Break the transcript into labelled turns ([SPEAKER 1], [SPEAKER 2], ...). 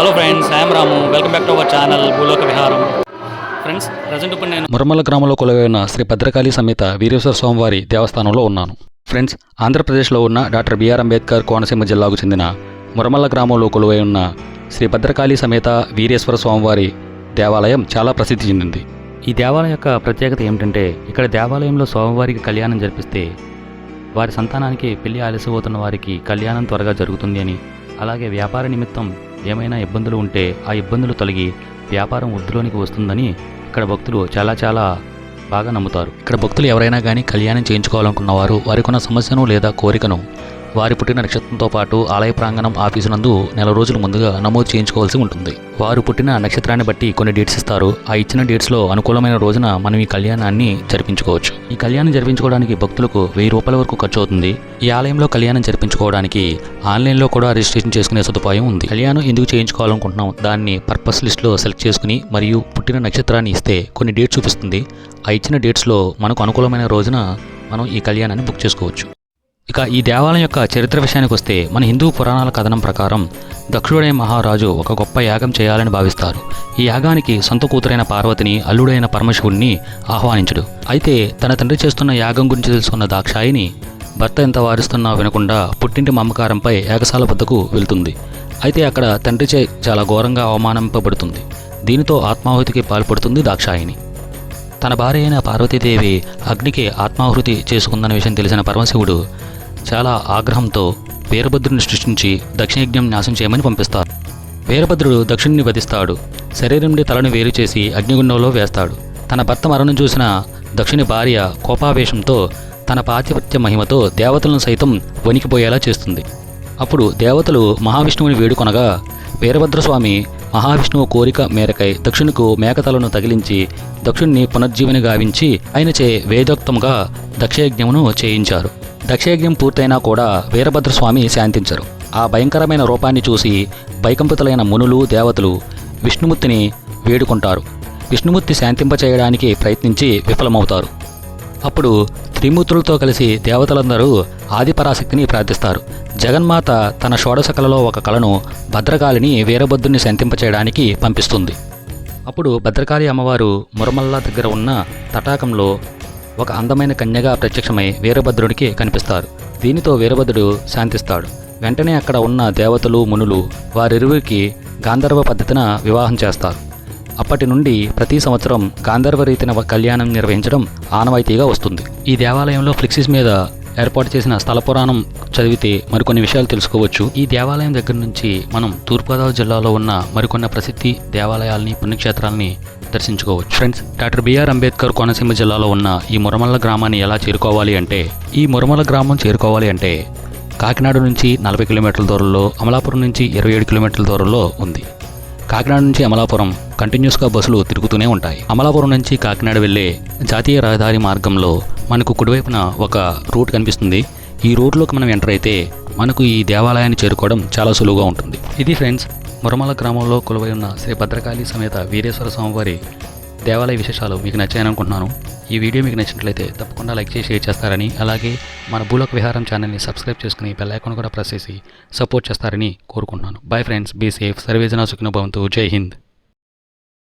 [SPEAKER 1] Hello friends I'm Ramu welcome back to our channel Bhooloka Viharam friends present ఇప్పుడు నేను మురమల్ల గ్రామంలో కొలువై ఉన్న శ్రీ భద్రకాళి సమేత వీరేశ్వర స్వామివారి దేవస్థానంలో ఉన్నాను. ఫ్రెండ్స్ ఆంధ్రప్రదేశ్లో ఉన్న డాక్టర్ బిఆర్ అంబేద్కర్ కోనసీమ జిల్లాకు చెందిన మురమల్ల గ్రామంలో కొలువై ఉన్న శ్రీ భద్రకాళి సమేత వీరేశ్వర స్వామివారి దేవాలయం చాలా ప్రసిద్ధి చెందింది. ఈ దేవాలయం యొక్క ప్రత్యేకత ఏమిటంటే ఇక్కడ దేవాలయంలో స్వామివారికి కళ్యాణం జరిపిస్తే వారి సంతానానికి పెళ్ళి ఆలస్యపోతున్న వారికి కళ్యాణం త్వరగా జరుగుతుంది అని అలాగే వ్యాపార నిమిత్తం ఏమైనా ఇబ్బందులు ఉంటే ఆ ఇబ్బందులు తొలగి వ్యాపారం వృద్ధిలోనికి వస్తుందని ఇక్కడ భక్తులు చాలా చాలా బాగా నమ్ముతారు. ఇక్కడ భక్తులు ఎవరైనా కానీ కళ్యాణం చేయించుకోవాలనుకున్న వారు వారికి ఉన్న సమస్యను లేదా కోరికను వారి పుట్టిన నక్షత్రంతో పాటు ఆలయ ప్రాంగణం ఆఫీసు నందు నెల రోజుల ముందుగా నమోదు చేయించుకోవాల్సి ఉంటుంది. వారు పుట్టిన నక్షత్రాన్ని బట్టి కొన్ని డేట్స్ ఇస్తారు. ఆ ఇచ్చిన డేట్స్లో అనుకూలమైన రోజున మనం ఈ కళ్యాణాన్ని జరిపించుకోవచ్చు. ఈ కళ్యాణం జరిపించుకోవడానికి భక్తులకు వెయ్యి రూపాయల వరకు ఖర్చు అవుతుంది. ఈ ఆలయంలో కళ్యాణం జరిపించుకోవడానికి ఆన్లైన్లో కూడా రిజిస్ట్రేషన్ చేసుకునే సదుపాయం ఉంది. కళ్యాణం ఎందుకు చేయించుకోవాలనుకుంటున్నాం? దాన్ని పర్పస్ లిస్ట్లో సెలెక్ట్ చేసుకుని మరియు పుట్టిన నక్షత్రాన్ని ఇస్తే కొన్ని డేట్స్ చూపిస్తుంది. ఆ ఇచ్చిన డేట్స్లో మనకు అనుకూలమైన రోజున మనం ఈ కళ్యాణాన్ని బుక్ చేసుకోవచ్చు. ఇక ఈ దేవాలయం యొక్క చరిత్ర విషయానికి వస్తే మన హిందూ పురాణాల కథనం ప్రకారం దక్షుడైన మహారాజు ఒక గొప్ప యాగం చేయాలని భావిస్తారు. ఈ యాగానికి సొంత కూతురైన పార్వతిని అల్లుడైన పరమశివుణ్ణి ఆహ్వానించుడు. అయితే తన తండ్రి చేస్తున్న యాగం గురించి తెలుసుకున్న దాక్షాయిని భర్త ఎంత వారిస్తున్నా వినకుండా పుట్టింటి మమకారంపై యాగశాల వద్దకు వెళ్తుంది. అయితే అక్కడ తండ్రిచే చాలా ఘోరంగా అవమానింపబడుతుంది. దీనితో ఆత్మాహుతికి పాల్పడుతుంది దాక్షాయిని. తన భార్య అయిన పార్వతీదేవి అగ్నికి ఆత్మాహుతి చేసుకుందన్న విషయం తెలిసిన పరమశివుడు చాలా ఆగ్రహంతో వీరభద్రుని సృష్టించి దక్షిణయజ్ఞం నాశనం చేయమని పంపిస్తారు. వీరభద్రుడు దక్షిణుని వధిస్తాడు. శరీరం నుండి తలను వేరు చేసి అగ్నిగుండంలో వేస్తాడు. తన భర్త మరణం చూసిన దక్షిణి భార్య కోపావేశంతో తన పాతిపత్య మహిమతో దేవతలను సైతం వణికిపోయేలా చేస్తుంది. అప్పుడు దేవతలు మహావిష్ణువుని వేడుకొనగా వీరభద్రస్వామి మహావిష్ణువు కోరిక మేరకై దక్షిణకు మేకతలను తగిలించి దక్షుణ్ణి పునర్జీవని గావించి ఆయనచే వేదోక్తముగా దక్షయజ్ఞమును చేయించారు. దక్షయజ్ఞం పూర్తయినా కూడా వీరభద్రస్వామి శాంతించరు. ఆ భయంకరమైన రూపాన్ని చూసి భయకంపితులైన మునులు దేవతలు విష్ణుమూర్తిని వేడుకుంటారు. విష్ణుమూర్తి శాంతింపచేయడానికి ప్రయత్నించి విఫలమవుతారు. అప్పుడు త్రిమూర్తులతో కలిసి దేవతలందరూ ఆదిపరాశక్తిని ప్రార్థిస్తారు. జగన్మాత తన షోడశ కళలో ఒక కళను భద్రకాళిని వీరభద్రుని శాంతింపచేయడానికి పంపిస్తుంది. అప్పుడు భద్రకాళి అమ్మవారు మురమల్లా దగ్గర ఉన్న తటాకంలో ఒక అందమైన కన్యగా ప్రత్యక్షమై వీరభద్రుడికి కనిపిస్తారు. దీనితో వీరభద్రుడు శాంతిస్తాడు. వెంటనే అక్కడ ఉన్న దేవతలు మునులు వారిరువురికి గాంధర్వ పద్ధతిన వివాహం చేస్తారు. అప్పటి నుండి ప్రతి సంవత్సరం గాంధర్వ రీతిన కళ్యాణం నిర్వహించడం ఆనవాయితీగా వస్తుంది. ఈ దేవాలయంలో ఫ్లెక్సీస్ మీద ఏర్పాటు చేసిన స్థల పురాణం చదివితే మరికొన్ని విషయాలు తెలుసుకోవచ్చు. ఈ దేవాలయం దగ్గర నుంచి మనం తూర్పుగోదావరి జిల్లాలో ఉన్న మరికొన్ని ప్రసిద్ధి దేవాలయాల్ని పుణ్యక్షేత్రాలని దర్శించుకోవచ్చు. Friends doctor B R Ambedkar Konaseema జిల్లాలో ఉన్న ఈ మురమల్ల గ్రామాన్ని ఎలా చేరుకోవాలి అంటే ఈ మురమల్ల గ్రామం చేరుకోవాలి అంటే కాకినాడ నుంచి నలభై కిలోమీటర్ల దూరంలో అమలాపురం నుంచి ఇరవై ఏడు కిలోమీటర్ల దూరంలో ఉంది. కాకినాడ నుంచి అమలాపురం కంటిన్యూస్గా బస్సులు తిరుగుతూనే ఉంటాయి. అమలాపురం నుంచి కాకినాడ వెళ్ళే జాతీయ రహదారి మార్గంలో మనకు కుడివైపున ఒక రూట్ కనిపిస్తుంది. ఈ రూట్లోకి మనం ఎంటర్ అయితే మనకు ఈ దేవాలయాన్ని చేరుకోవడం చాలా సులువుగా ఉంటుంది. ఇది ఫ్రెండ్స్ మురమల గ్రామంలో కొలువై ఉన్న శ్రీ భద్రకాళి సమేత వీరేశ్వర స్వామివారి దేవాలయ విశేషాలు మీకు నచ్చాయని అనుకుంటున్నాను ఈ వీడియో మీకు నచ్చినట్లయితే తప్పకుండా లైక్ చేసి షేర్ చేస్తారని అలాగే మన భూలోక విహారం ఛానల్ని సబ్స్క్రైబ్ చేసుకుని బెల్ ఐకాన్ కూడా ప్రెస్ చేసి సపోర్ట్ చేస్తారని కోరుకుంటున్నాను. Bye friends be safe. సర్వేజనా సుఖిన భవంతు. జై హింద్.